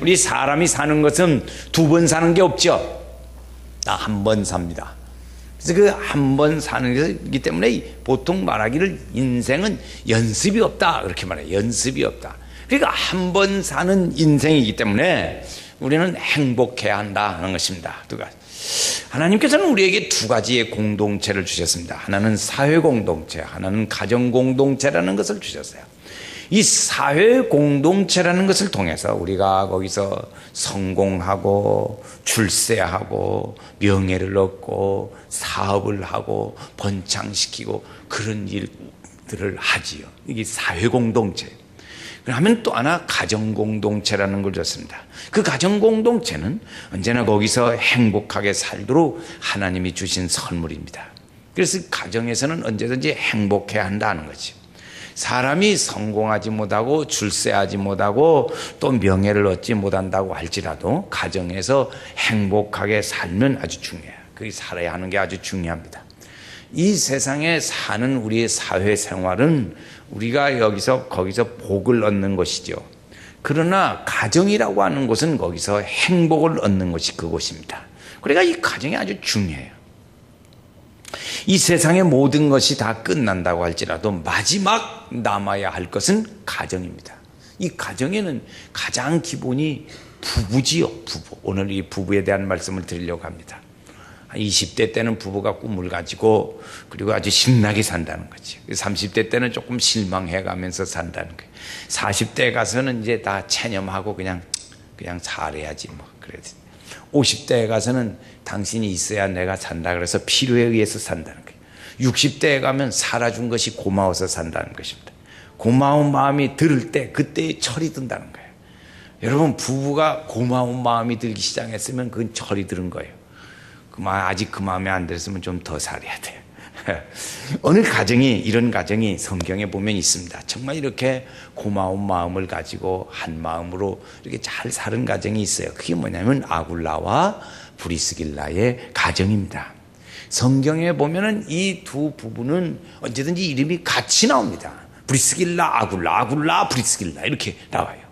우리 사람이 사는 것은 두 번 사는 게 없죠. 딱한번 삽니다. 그래서 그 한 번 사는 것이기 때문에 보통 말하기를 인생은 연습이 없다. 그렇게 말해요. 연습이 없다. 그러니까 한 번 사는 인생이기 때문에 우리는 행복해야 한다는 것입니다. 두 가지. 하나님께서는 우리에게 두 가지의 공동체를 주셨습니다. 하나는 사회 공동체, 하나는 가정 공동체라는 것을 주셨어요. 이 사회 공동체라는 것을 통해서 우리가 거기서 성공하고 출세하고 명예를 얻고 사업을 하고 번창시키고 그런 일들을 하지요. 이게 사회 공동체. 그러면 또 하나 가정 공동체라는 걸 줬습니다. 그 가정 공동체는 언제나 거기서 행복하게 살도록 하나님이 주신 선물입니다. 그래서 가정에서는 언제든지 행복해야 한다는 거죠. 사람이 성공하지 못하고 출세하지 못하고 또 명예를 얻지 못한다고 할지라도 가정에서 행복하게 살면 아주 중요해요. 그 살아야 하는 게 아주 중요합니다. 이 세상에 사는 우리의 사회 생활은 우리가 여기서 거기서 복을 얻는 것이죠. 그러나 가정이라고 하는 곳은 거기서 행복을 얻는 것이 그곳입니다. 그러니까 이 가정이 아주 중요해요. 이 세상의 모든 것이 다 끝난다고 할지라도 마지막 남아야 할 것은 가정입니다. 이 가정에는 가장 기본이 부부지요, 부부. 오늘 이 부부에 대한 말씀을 드리려고 합니다. 20대 때는 부부가 꿈을 가지고 그리고 아주 신나게 산다는 거지. 30대 때는 조금 실망해 가면서 산다는 거예요. 40대 가서는 이제 다 체념하고 그냥 그냥 잘해야지 뭐 그래야지. 50대에 가서는 당신이 있어야 내가 산다 그래서 필요에 의해서 산다는 거예요. 60대에 가면 살아준 것이 고마워서 산다는 것입니다. 고마운 마음이 들을 때 그때의 철이 든다는 거예요. 여러분 부부가 고마운 마음이 들기 시작했으면 그건 철이 드는 거예요. 그 마음 아직 그 마음에 안 들었으면 좀 더 살아야 돼요. 어느 가정이 이런 가정이 성경에 보면 있습니다. 정말 이렇게 고마운 마음을 가지고 한 마음으로 이렇게 잘 사는 가정이 있어요. 그게 뭐냐면 아굴라와 브리스길라의 가정입니다. 성경에 보면은 이 두 부부는 언제든지 이름이 같이 나옵니다. 브리스길라, 아굴라, 아굴라, 브리스길라 이렇게 나와요.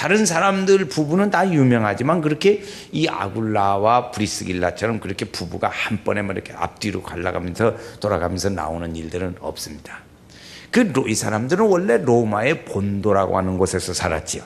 다른 사람들 부부는 다 유명하지만 그렇게 이 아굴라와 브리스길라처럼 그렇게 부부가 한 번에 뭐 이렇게 앞뒤로 갈라가면서 돌아가면서 나오는 일들은 없습니다. 그 이 사람들은 원래 로마의 본도라고 하는 곳에서 살았지요.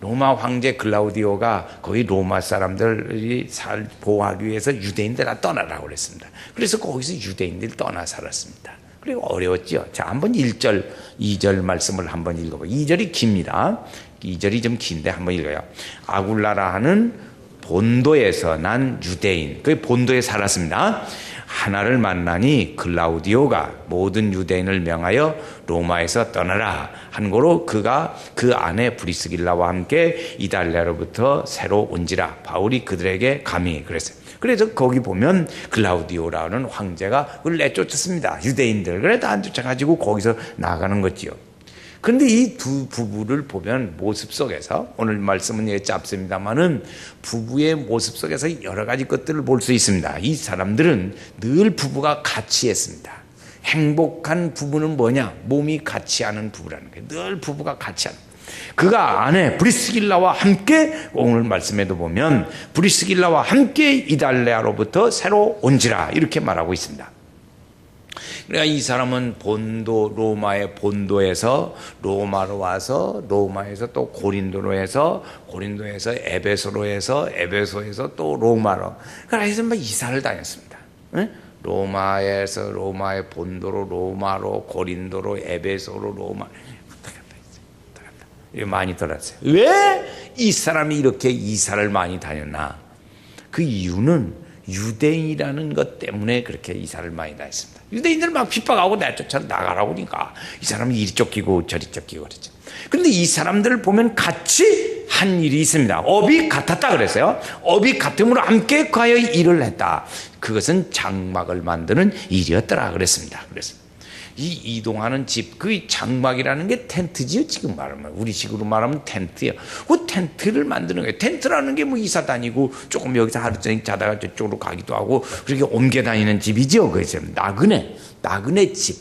로마 황제 클라우디오가 거의 로마 사람들이 살 보호하기 위해서 유대인들 다 떠나라고 그랬습니다. 그래서 거기서 유대인들 떠나 살았습니다. 그리고 어려웠죠. 자, 한번 1절, 2절 말씀을 한번 읽어봐. 2절이 깁니다. 2절이 좀 긴데 한번 읽어요. 아굴라라 하는 본도에서 난 유대인. 그 본도에 살았습니다. 하나를 만나니 클라우디오가 모든 유대인을 명하여 로마에서 떠나라 한 거로 그가 그 안에 브리스길라와 함께 이달리아로부터 새로 온지라 바울이 그들에게 감히 그랬어요. 그래서 거기 보면 클라우디오라는 황제가 그걸 내쫓았습니다. 유대인들. 그래 다안 쫓아가지고 거기서 나가는 거지요. 그런데 이 두 부부를 보면 모습 속에서 오늘 말씀은 예 짧습니다만은 부부의 모습 속에서 여러 가지 것들을 볼 수 있습니다. 이 사람들은 늘 부부가 같이 했습니다. 행복한 부부는 뭐냐? 몸이 같이 하는 부부라는 거예요. 늘 부부가 같이 하는. 그가 아내 브리스길라와 함께 오늘 말씀에도 보면 브리스길라와 함께 이달레아로부터 새로 온지라 이렇게 말하고 있습니다. 그러니까 이 사람은 본도 로마의 본도에서 로마로 와서 로마에서 또 고린도로 해서 고린도에서 에베소로 해서 에베소에서 또 로마로 그래서 막 이사를 다녔습니다. 네? 로마에서 로마의 본도로 로마로 고린도로 에베소로 로마 많이 돌았어요. 왜 이 사람이 이렇게 이사를 많이 다녔나? 그 이유는 유대인이라는 것 때문에 그렇게 이사를 많이 다녔습니다. 유대인들 막 핍박하고 내쫓아 나가라고 그러니까 이 사람이 이리 쫓기고 저리 쫓기고 그랬죠. 그런데 이 사람들을 보면 같이 한 일이 있습니다. 업이 같았다 그랬어요. 업이 같음으로 함께 과여 일을 했다. 그것은 장막을 만드는 일이었더라 그랬습니다. 그래서 이 이동하는 집, 그 장막이라는 게 텐트지요, 지금 말하면. 우리식으로 말하면 텐트예요. 그 텐트를 만드는 거예요. 텐트라는 게 뭐 이사 다니고 조금 여기서 하루 종일 자다가 저쪽으로 가기도 하고 그렇게 옮겨 다니는 집이죠. 그래서 나그네, 나그네 집.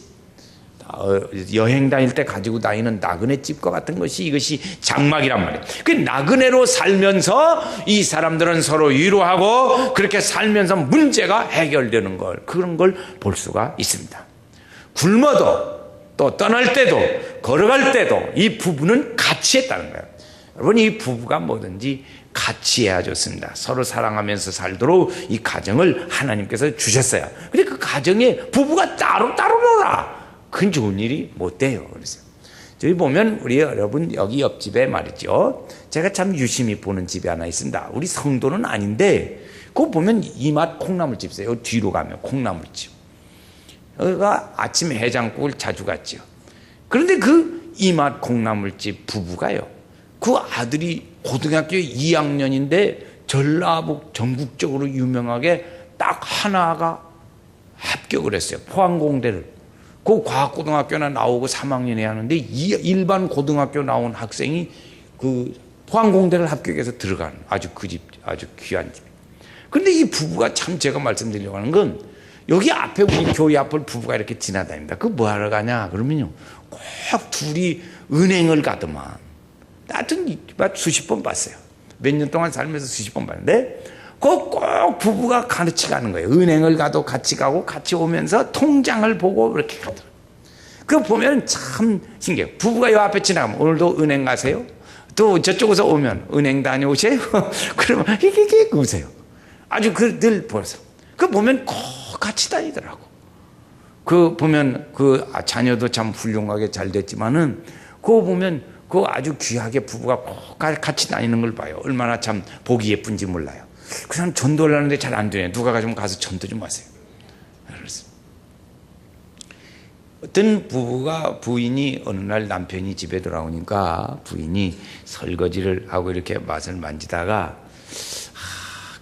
어, 여행 다닐 때 가지고 다니는 나그네 집과 같은 것이 이것이 장막이란 말이에요. 그 나그네로 살면서 이 사람들은 서로 위로하고 그렇게 살면서 문제가 해결되는 걸 그런 걸 볼 수가 있습니다. 굶어도 또 떠날 때도 걸어갈 때도 이 부부는 같이 했다는 거예요. 여러분 이 부부가 뭐든지 같이 해야 좋습니다. 서로 사랑하면서 살도록 이 가정을 하나님께서 주셨어요. 근데 그 가정에 부부가 따로 따로 놀아. 큰 좋은 일이 못 돼요. 그래서 저희 보면 우리 여러분 여기 옆집에 말이죠. 제가 참 유심히 보는 집이 하나 있습니다. 우리 성도는 아닌데 그거 보면 이맛 콩나물집 있어요. 뒤로 가면 콩나물집. 여기가 아침 해장국을 자주 갔죠. 그런데 그 이맛 콩나물집 부부가요. 그 아들이 고등학교 2학년인데 전라북 전국적으로 유명하게 딱 하나가 합격을 했어요. 포항공대를. 그 과학고등학교나 나오고 3학년에 하는데 일반 고등학교 나온 학생이 그 포항공대를 합격해서 들어가는 아주 그 집, 아주 귀한 집. 근데 이 부부가 참 제가 말씀드리려고 하는 건 여기 앞에 우리 교회 앞을 부부가 이렇게 지나다닙니다. 그 뭐 하러 가냐? 그러면요. 꼭 둘이 은행을 가더만. 하여튼 수십 번 봤어요. 몇 년 동안 살면서 수십 번 봤는데 꼭 부부가 같이 가는 거예요. 은행을 가도 같이 가고 같이 오면서 통장을 보고 이렇게 가더라고요. 그거 보면 참 신기해요. 부부가 요 앞에 지나가면 오늘도 은행 가세요? 또 저쪽에서 오면 은행 다녀오세요? 그러면 이게 웃어요. 아주 그늘 보면서. 그 보면 꼭 같이 다니더라고. 그 보면 그 자녀도 참 훌륭하게 잘 됐지만은 그거 보면 그 아주 귀하게 부부가 꼭 같이 다니는 걸 봐요. 얼마나 참 보기 예쁜지 몰라요. 그 사람 전도를 하는데 잘 안 되네. 누가 가지면 가서 전도 좀 하세요. 어떤 부부가 부인이 어느 날 남편이 집에 돌아오니까 부인이 설거지를 하고 이렇게 맛을 만지다가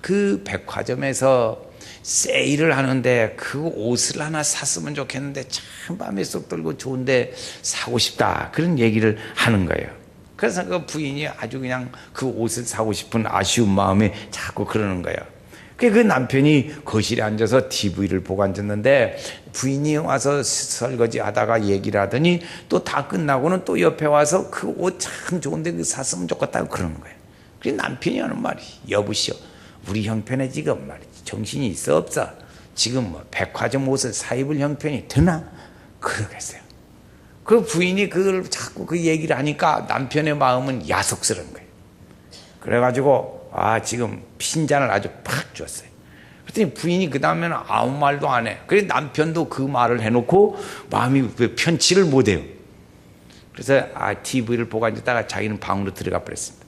그 백화점에서 세일을 하는데 그 옷을 하나 샀으면 좋겠는데 참 마음에 쏙 들고 좋은데 사고 싶다 그런 얘기를 하는 거예요. 그래서 그 부인이 아주 그냥 그 옷을 사고 싶은 아쉬운 마음에 자꾸 그러는 거예요. 그 남편이 거실에 앉아서 TV를 보고 앉았는데 부인이 와서 설거지 하다가 얘기를 하더니 또 다 끝나고는 또 옆에 와서 그 옷 참 좋은데 그 샀으면 좋겠다고 그러는 거예요. 그래서 남편이 하는 말이 여보시오. 우리 형편에 지금 말이지 정신이 있어 없어 지금 뭐 백화점 옷을 사 입을 형편이 드나 그러겠어요. 그 부인이 그걸 자꾸 그 얘기를 하니까 남편의 마음은 야속스러운 거예요. 그래가지고 아 지금 핀잔을 아주 팍 줬어요. 그랬더니 부인이 그 다음에는 아무 말도 안 해. 그래 남편도 그 말을 해놓고 마음이 그 편치를 못해요. 그래서 아 TV를 보고 앉았다가 자기는 방으로 들어가 버렸습니다.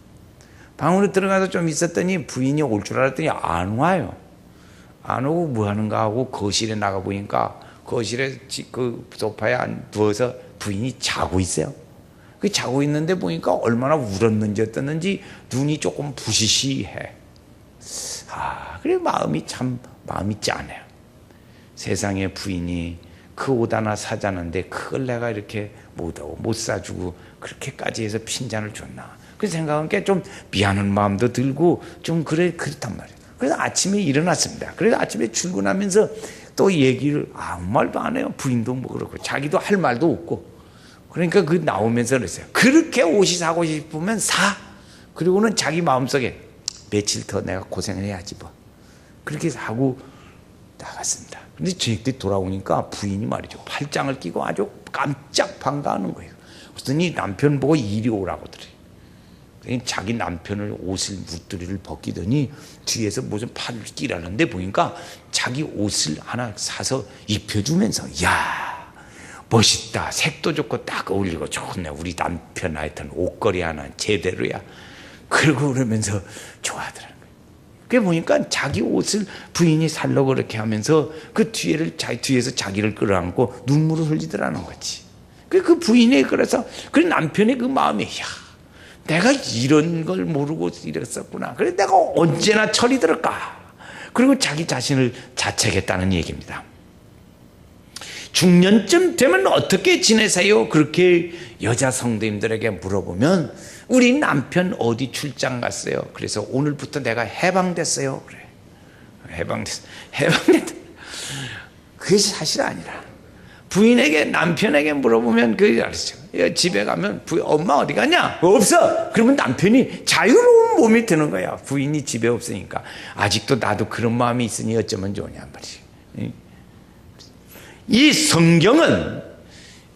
방으로 들어가서 좀 있었더니 부인이 올 줄 알았더니 안 와요. 안 오고 뭐 하는가 하고 거실에 나가 보니까 거실에 그 소파에 누워서 부인이 자고 있어요. 그 자고 있는데 보니까 얼마나 울었는지 어떻는지 눈이 조금 부시시해. 아, 그래 마음이 참 마음이 짠해요. 세상에 부인이 그 옷 하나 사자는데 그걸 내가 이렇게 못하고 못 사주고 그렇게까지 해서 핀잔을 줬나. 그 생각한 게좀 미안한 마음도 들고 좀 그래 그렇단 말이에요. 그래서 아침에 일어났습니다. 그래서 아침에 출근하면서 또 얘기를 아무 말도 안 해요. 부인도 뭐 그렇고 자기도 할 말도 없고. 그러니까 그 나오면서 그랬어요. 그렇게 옷이 사고 싶으면 사. 그리고는 자기 마음속에 며칠 더 내가 고생을 해야지 뭐. 그렇게 하고 나갔습니다. 근데 저녁 때 돌아오니까 부인이 말이죠. 팔짱을 끼고 아주 깜짝 반가워하는 거예요. 그랬더니 남편 보고 이리 오라고 그래. 자기 남편을 옷을 무뚜리를 벗기더니 뒤에서 무슨 팔을 끼라는데 보니까 자기 옷을 하나 사서 입혀주면서 야 멋있다. 색도 좋고 딱 어울리고 좋네. 우리 남편 하여튼 옷걸이 하나 제대로야. 그러고 그러면서 좋아하더라는 거예요. 그게 보니까 자기 옷을 부인이 살려고 그렇게 하면서 그 뒤에를 자기 뒤에서 자기를 끌어안고 눈물을 흘리더라는 거지. 그 부인이 그래서 그 남편의 그 마음이 야 내가 이런 걸 모르고 이랬었구나. 그래 내가 언제나 철이 들을까? 그리고 자기 자신을 자책했다는 얘기입니다. 중년쯤 되면 어떻게 지내세요? 그렇게 여자 성도님들에게 물어보면 우리 남편 어디 출장 갔어요? 그래서 오늘부터 내가 해방됐어요. 그래. 해방됐, 해방됐. 그게 사실 아니라 부인에게 남편에게 물어보면 그 알았죠. 집에 가면 부 엄마 어디 갔냐? 없어. 그러면 남편이 자유로운 몸이 되는 거야. 부인이 집에 없으니까 아직도 나도 그런 마음이 있으니 어쩌면 좋냐 말이지. 이 성경은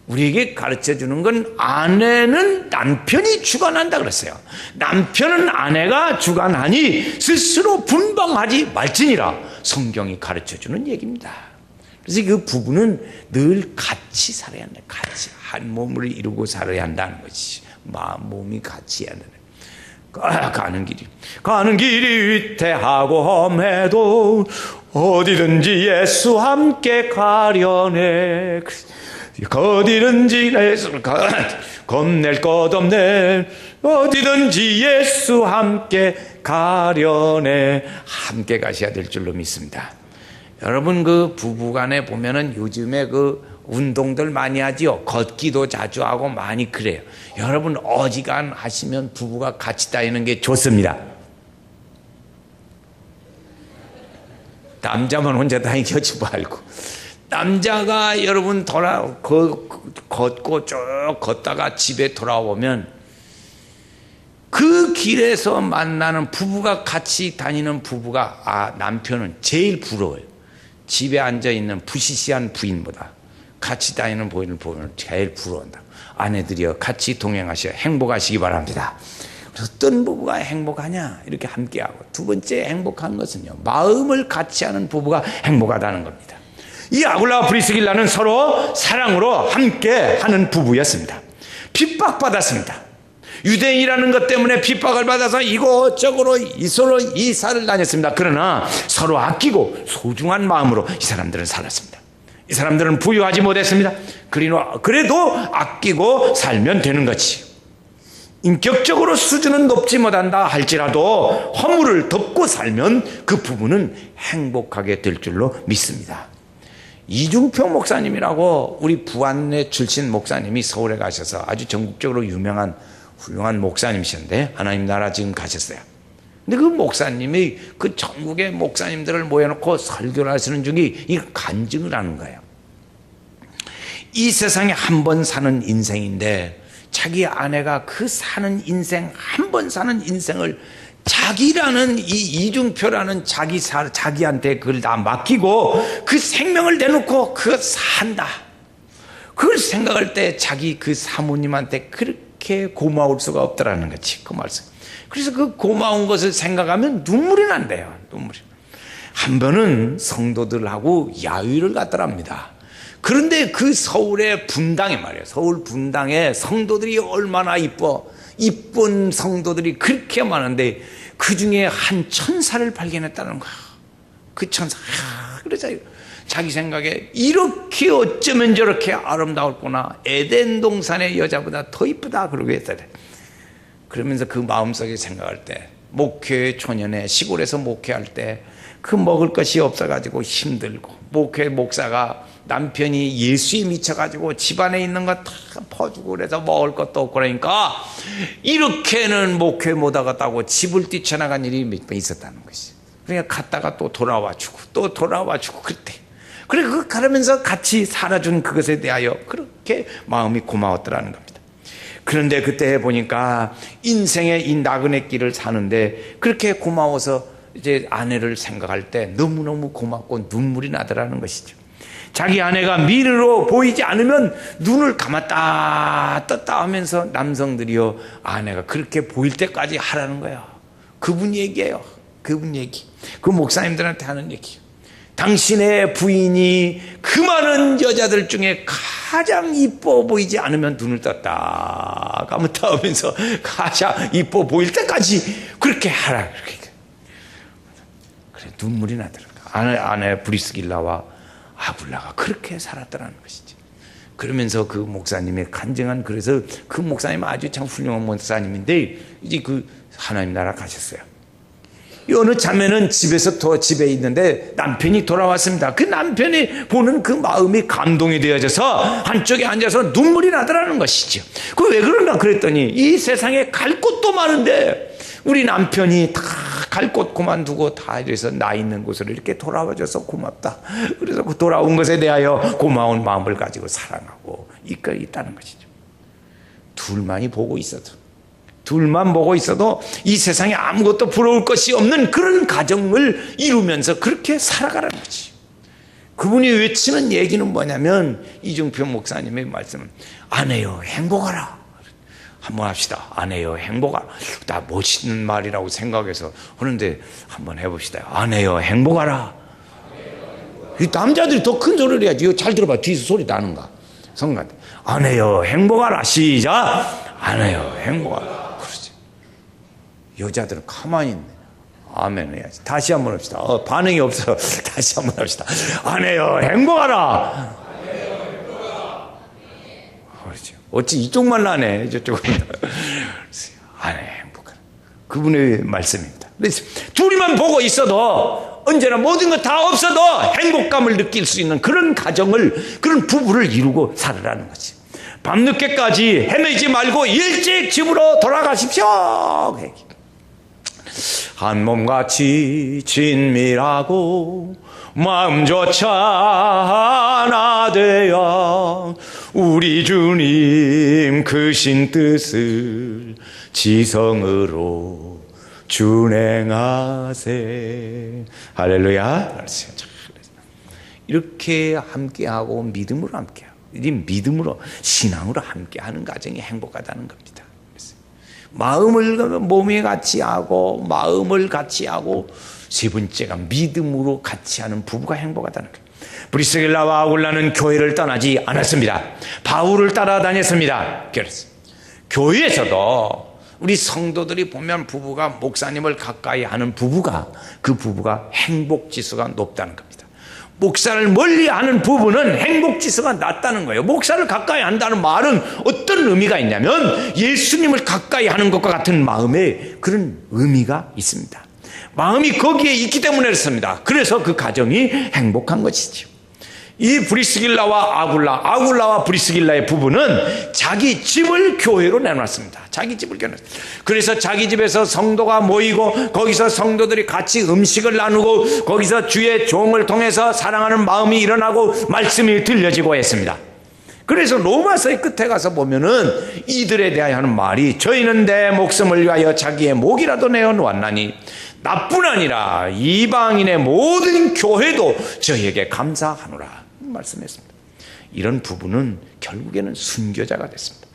우리에게 가르쳐 주는 건 아내는 남편이 주관한다 그랬어요. 남편은 아내가 주관하니 스스로 분방하지 말지니라 성경이 가르쳐 주는 얘기입니다. 그래서 그 부부는 늘 같이 살아야 한다. 같이 한 몸을 이루고 살아야 한다는 것이 마음 몸이 같이 해야 한다. 가는 길이 가는 길이 위태하고 험해도 어디든지 예수 함께 가려네. 어디든지 예수를 가, 겁낼 것 없네. 어디든지 예수 함께 가려네. 함께 가셔야 될 줄로 믿습니다. 여러분 그 부부간에 보면은 요즘에 그 운동들 많이 하지요. 걷기도 자주 하고 많이 그래요. 여러분 어지간 하시면 부부가 같이 다니는 게 좋습니다. 남자만 혼자 다니지 말고. 남자가 여러분 돌아 걷고 쭉 걷다가 집에 돌아오면 그 길에서 만나는 부부가 같이 다니는 부부가 아 남편은 제일 부러워요. 집에 앉아 있는 부시시한 부인보다 같이 다니는 부인을 보면 제일 부러운다. 아내들이여 같이 동행하셔 행복하시기 바랍니다. 그래서 어떤 부부가 행복하냐 이렇게 함께하고 두 번째 행복한 것은요 마음을 같이 하는 부부가 행복하다는 겁니다. 이 아굴라와 브리스길라는 서로 사랑으로 함께 하는 부부였습니다. 핍박받았습니다. 유대인이라는 것 때문에 핍박을 받아서 이곳저곳으로 서로 이사를 다녔습니다. 그러나 서로 아끼고 소중한 마음으로 이 사람들은 살았습니다. 이 사람들은 부유하지 못했습니다. 그래도 아끼고 살면 되는 거지. 인격적으로 수준은 높지 못한다 할지라도 허물을 덮고 살면 그 부부는 행복하게 될 줄로 믿습니다. 이중표 목사님이라고 우리 부안내 출신 목사님이 서울에 가셔서 아주 전국적으로 유명한 훌륭한 목사님이셨는데 하나님 나라 지금 가셨어요. 근데 그 목사님이 그 전국의 목사님들을 모여놓고 설교를 하시는 중에 이 간증을 하는 거예요. 이 세상에 한 번 사는 인생인데 자기 아내가 그 사는 인생 한 번 사는 인생을 자기라는 이 이중표라는 자기 사, 자기한테 그걸 다 맡기고 그 생명을 내놓고 그 산다. 그걸 생각할 때 자기 그 사모님한테 그렇게 고마울 수가 없더라는 거지. 그 말씀. 그래서 그 고마운 것을 생각하면 눈물이 난대요. 눈물이. 한 번은 성도들하고 야유를 갔더랍니다. 그런데 그 서울의 분당에 말이에요. 서울 분당에 성도들이 얼마나 이뻐. 이쁜 성도들이 그렇게 많은데 그 중에 한 천사를 발견했다는 거야. 그 천사. 아, 그래서 자기 생각에 이렇게 어쩌면 저렇게 아름다웠구나. 에덴 동산의 여자보다 더 이쁘다. 그러고 했다. 그러면서 그 마음속에 생각할 때, 목회 초년에 시골에서 목회할 때, 그 먹을 것이 없어가지고 힘들고, 목회 목사가 남편이 예수에 미쳐가지고 집안에 있는 거 다 퍼주고 그래서 먹을 것도 없고 그러니까 이렇게는 목회 못 하겠다고 집을 뛰쳐나간 일이 몇 번 있었다는 것이. 그러니까 갔다가 또 돌아와 주고 또 돌아와 주고 그때. 그래 그 가면서 같이 살아준 그것에 대하여 그렇게 마음이 고마웠더라는 겁니다. 그런데 그때 보니까 인생의 이 나그네 길을 사는데 그렇게 고마워서 이제 아내를 생각할 때 너무너무 고맙고 눈물이 나더라는 것이죠. 자기 아내가 미르로 보이지 않으면 눈을 감았다 떴다 하면서 남성들이요 아내가 그렇게 보일 때까지 하라는 거예요. 그분 얘기예요. 그분 얘기. 그 목사님들한테 하는 얘기. 당신의 부인이 그 많은 여자들 중에 가장 이뻐 보이지 않으면 눈을 떴다 감았다 하면서 가장 이뻐 보일 때까지 그렇게 하라. 그래 눈물이 나더라고. 아내 아내 브리스길라와 아굴라가 그렇게 살았다는 것이지. 그러면서 그 목사님의 간증한 그래서 그 목사님 아주 참 훌륭한 목사님인데 이제 그 하나님 나라 가셨어요. 이 어느 자매는 집에서 더 집에 있는데 남편이 돌아왔습니다. 그 남편이 보는 그 마음이 감동이 되어져서 한쪽에 앉아서 눈물이 나더라는 것이죠. 그 왜 그런가 그랬더니 이 세상에 갈 곳도 많은데 우리 남편이 다 갈 곳 그만두고 다 이래서 나 있는 곳으로 이렇게 돌아와줘서 고맙다. 그래서 그 돌아온 것에 대하여 고마운 마음을 가지고 사랑하고 이끌 있다는 것이죠. 둘만이 보고 있어도 둘만 보고 있어도 이 세상에 아무것도 부러울 것이 없는 그런 가정을 이루면서 그렇게 살아가라는 거지. 그분이 외치는 얘기는 뭐냐면 이중표 목사님의 말씀은 아내여 행복하라. 한번 합시다. 아내여 행복하라. 나 멋있는 말이라고 생각해서 하는데 한번 해봅시다. 아내여 행복하라. 이 남자들이 더 큰 소리를 해야지. 이거 잘 들어봐. 뒤에서 소리 나는가. 성가한테 아내여 행복하라. 시작. 아내여 행복하라. 여자들은 가만히 있네. 아멘 해야지. 다시 한번 합시다. 어, 반응이 없어. 다시 한번 합시다. 아내여 행복하라. 그렇죠. 어찌 이쪽만 나네. 저쪽은. 아내 행복하라. 그분의 말씀입니다. 둘이만 보고 있어도 언제나 모든 것 다 없어도 행복감을 느낄 수 있는 그런 가정을 그런 부부를 이루고 살으라는 거지. 밤늦게까지 헤매지 말고 일찍 집으로 돌아가십시오. 한 몸같이 친밀하고 마음조차 하나 되어 우리 주님 크신 뜻을 지성으로 준행하세 할렐루야 이렇게 함께하고 믿음으로 함께하고 이 믿음으로 신앙으로 함께하는 가정이 행복하다는 겁니다. 마음을 몸에 같이 하고 마음을 같이 하고 세 번째가 믿음으로 같이 하는 부부가 행복하다는 거예요. 브리스길라와 아굴라는 교회를 떠나지 않았습니다. 바울을 따라다녔습니다. 그래서 교회에서도 우리 성도들이 보면 부부가 목사님을 가까이 하는 부부가 그 부부가 행복 지수가 높다는 겁니다. 목사를 멀리 하는 부부는 행복 지수가 낮다는 거예요. 목사를 가까이 한다는 말은 어떤 의미가 있냐면 예수님을 가까이 하는 것과 같은 마음에 그런 의미가 있습니다. 마음이 거기에 있기 때문에 그렇습니다. 그래서 그 가정이 행복한 것이죠. 이 브리스길라와 아굴라, 아굴라와 브리스길라의 부부는 자기 집을 교회로 내놨습니다. 자기 집을 교회 그래서 자기 집에서 성도가 모이고 거기서 성도들이 같이 음식을 나누고 거기서 주의 종을 통해서 사랑하는 마음이 일어나고 말씀이 들려지고 했습니다. 그래서 로마서의 끝에 가서 보면은 이들에 대하여 하는 말이 저희는 내 목숨을 위하여 자기의 목이라도 내어 놓았나니 나뿐 아니라 이방인의 모든 교회도 저희에게 감사하노라. 말씀했습니다. 이런 부부는 결국에는 순교자가 됐습니다.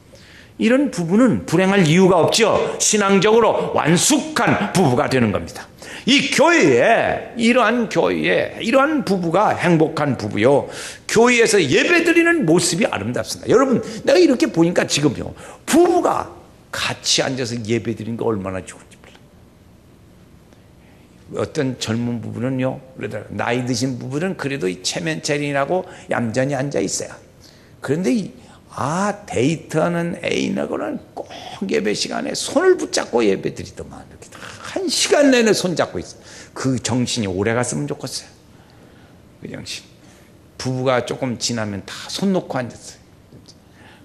이런 부부는 불행할 이유가 없죠. 신앙적으로 완숙한 부부가 되는 겁니다. 이 교회에, 이러한 교회에, 이러한 부부가 행복한 부부요. 교회에서 예배 드리는 모습이 아름답습니다. 여러분, 내가 이렇게 보니까 지금요. 부부가 같이 앉아서 예배 드리는 거 얼마나 좋은지. 어떤 젊은 부부는요, 나이 드신 부부는 그래도 체면체린하고 얌전히 앉아 있어요. 그런데 이, 아, 데이트하는 애인하고는 꼭 예배 시간에 손을 붙잡고 예배 드리더만. 이렇게 한 시간 내내 손 잡고 있어. 그 정신이 오래 갔으면 좋겠어요. 그 정신. 부부가 조금 지나면 다 손 놓고 앉았어요.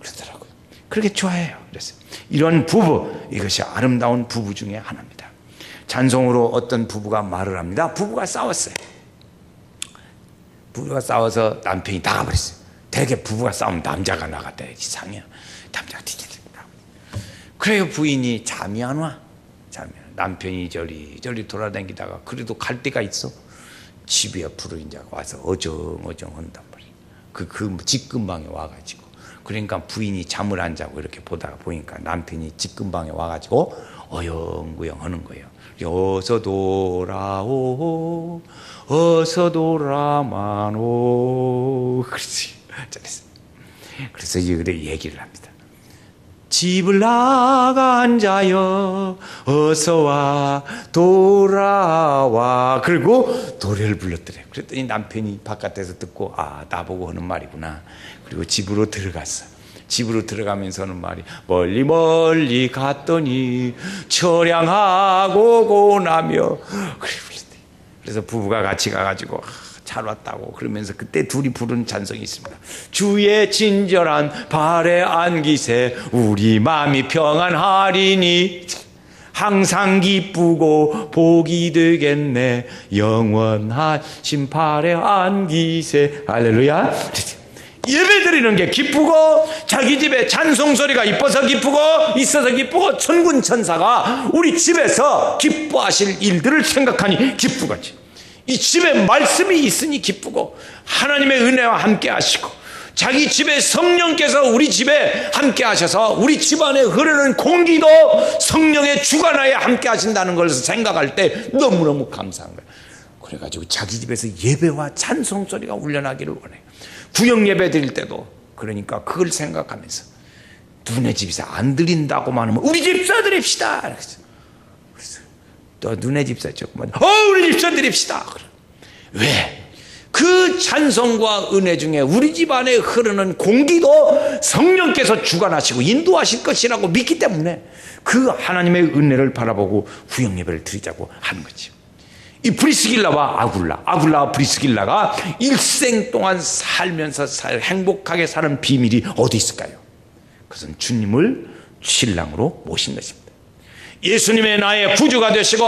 그러더라고요. 그렇게 좋아해요. 그래서 이런 부부, 이것이 아름다운 부부 중에 하나입니다. 찬송으로 어떤 부부가 말을 합니다. 부부가 싸웠어요. 부부가 싸워서 남편이 나가버렸어요. 대개 부부가 싸우면 남자가 나갔다. 이상해. 남자가 뒤집니다. 그래요. 부인이 잠이 안 와. 잠이 안 와. 남편이 저리 저리 돌아다니다가 그래도 갈 데가 있어. 집에 옆으로 이제 와서 어정어정 한단 말이에요. 그, 그 집근방에 와가지고. 그러니까 부인이 잠을 안 자고 이렇게 보다가 보니까 남편이 집근방에 와가지고 어영구영 하는 거예요. 어서 돌아오 어서 돌아마노 그렇지. 그래서 이래 얘기를 합니다. 집을 나간 자여 어서 와 돌아와. 그리고 노래를 불렀더래요 그랬더니 남편이 바깥에서 듣고 아 나보고 하는 말이구나. 그리고 집으로 들어갔어요 집으로 들어가면서는 말이 멀리 멀리 갔더니 처량하고 고나며. 그래서 부부가 같이 가가지고 잘 왔다고 그러면서 그때 둘이 부른 찬성이 있습니다. 주의 친절한 발에 안기세 우리 마음이 평안하리니. 항상 기쁘고 복이 되겠네. 영원하신 팔에 안기세. 할렐루야 예배 드리는 게 기쁘고 자기 집에 찬송 소리가 이뻐서 기쁘고 있어서 기쁘고 천군 천사가 우리 집에서 기뻐하실 일들을 생각하니 기쁘겠지 이 집에 말씀이 있으니 기쁘고 하나님의 은혜와 함께 하시고 자기 집에 성령께서 우리 집에 함께 하셔서 우리 집안에 흐르는 공기도 성령의 주관하에 함께 하신다는 것을 생각할 때 너무너무 감사한 거예요. 그래가지고 자기 집에서 예배와 찬송 소리가 울려나기를 원해요. 구역 예배 드릴 때도 그러니까 그걸 생각하면서 눈의 집에서 안 드린다고만 하면 우리 집사 드립시다. 그래서 또 눈의 집사 조금만 어 우리 집사 드립시다. 왜? 그 찬송과 은혜 중에 우리 집 안에 흐르는 공기도 성령께서 주관하시고 인도하실 것이라고 믿기 때문에 그 하나님의 은혜를 바라보고 후영 예배를 드리자고 하는 거죠. 이 브리스길라와 아굴라, 아굴라와 브리스길라가 일생 동안 살면서 살, 행복하게 사는 비밀이 어디 있을까요? 그것은 주님을 신랑으로 모신 것입니다. 예수님의 나의 구주가 되시고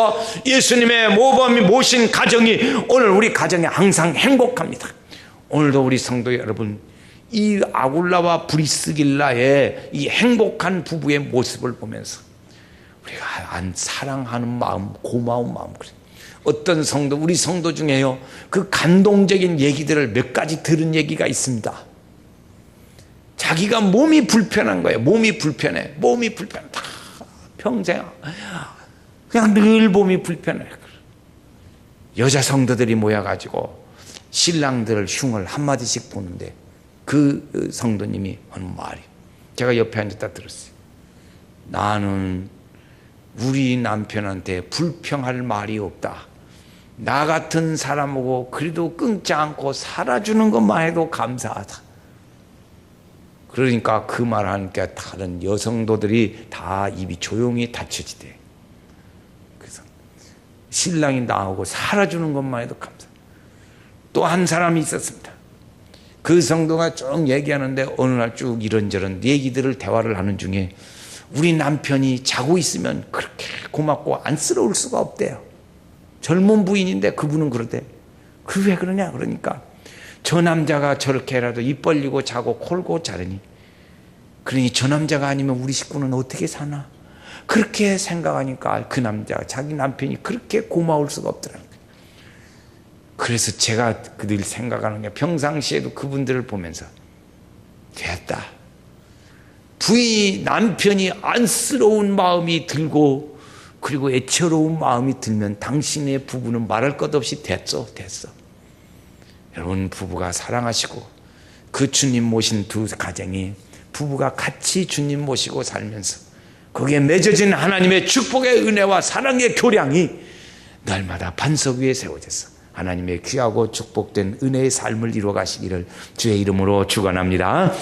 예수님의 모범이 모신 가정이 오늘 우리 가정에 항상 행복합니다. 오늘도 우리 성도 여러분 이 아굴라와 브리스길라의 이 행복한 부부의 모습을 보면서 우리가 안 사랑하는 마음, 고마운 마음 그래. 어떤 성도 우리 성도 중에요 그 감동적인 얘기들을 몇 가지 들은 얘기가 있습니다. 자기가 몸이 불편한 거예요. 몸이 불편해. 몸이 불편하다. 평생 그냥 늘 몸이 불편해. 여자 성도들이 모여가지고 신랑들을 흉을 한마디씩 보는데 그 성도님이 어느 말이 제가 옆에 앉았다 들었어요. 나는 우리 남편한테 불평할 말이 없다. 나 같은 사람하고 그래도 끊지 않고 살아주는 것만 해도 감사하다. 그러니까 그 말 하니까 다른 여성도들이 다 입이 조용히 닫혀지대. 그래서 신랑이 나오고 살아주는 것만 해도 감사. 또 한 사람이 있었습니다. 그 성도가 쭉 얘기하는데 어느 날 쭉 이런저런 얘기들을 대화를 하는 중에 우리 남편이 자고 있으면 그렇게 고맙고 안쓰러울 수가 없대요. 젊은 부인인데 그분은 그러대. 그 왜 그러냐? 그러니까 저 남자가 저렇게라도 입 벌리고 자고 콜고 자르니 그러니 저 남자가 아니면 우리 식구는 어떻게 사나? 그렇게 생각하니까 그 남자, 자기 남편이 그렇게 고마울 수가 없더라고요. 그래서 제가 늘 생각하는 게 평상시에도 그분들을 보면서 됐다. 부인, 남편이 안쓰러운 마음이 들고 그리고 애처로운 마음이 들면 당신의 부부는 말할 것 없이 됐어, 됐어. 여러분 부부가 사랑하시고 그 주님 모신 두 가정이 부부가 같이 주님 모시고 살면서 거기에 맺어진 하나님의 축복의 은혜와 사랑의 교량이 날마다 반석 위에 세워져서 하나님의 귀하고 축복된 은혜의 삶을 이루어 가시기를 주의 이름으로 축원합니다.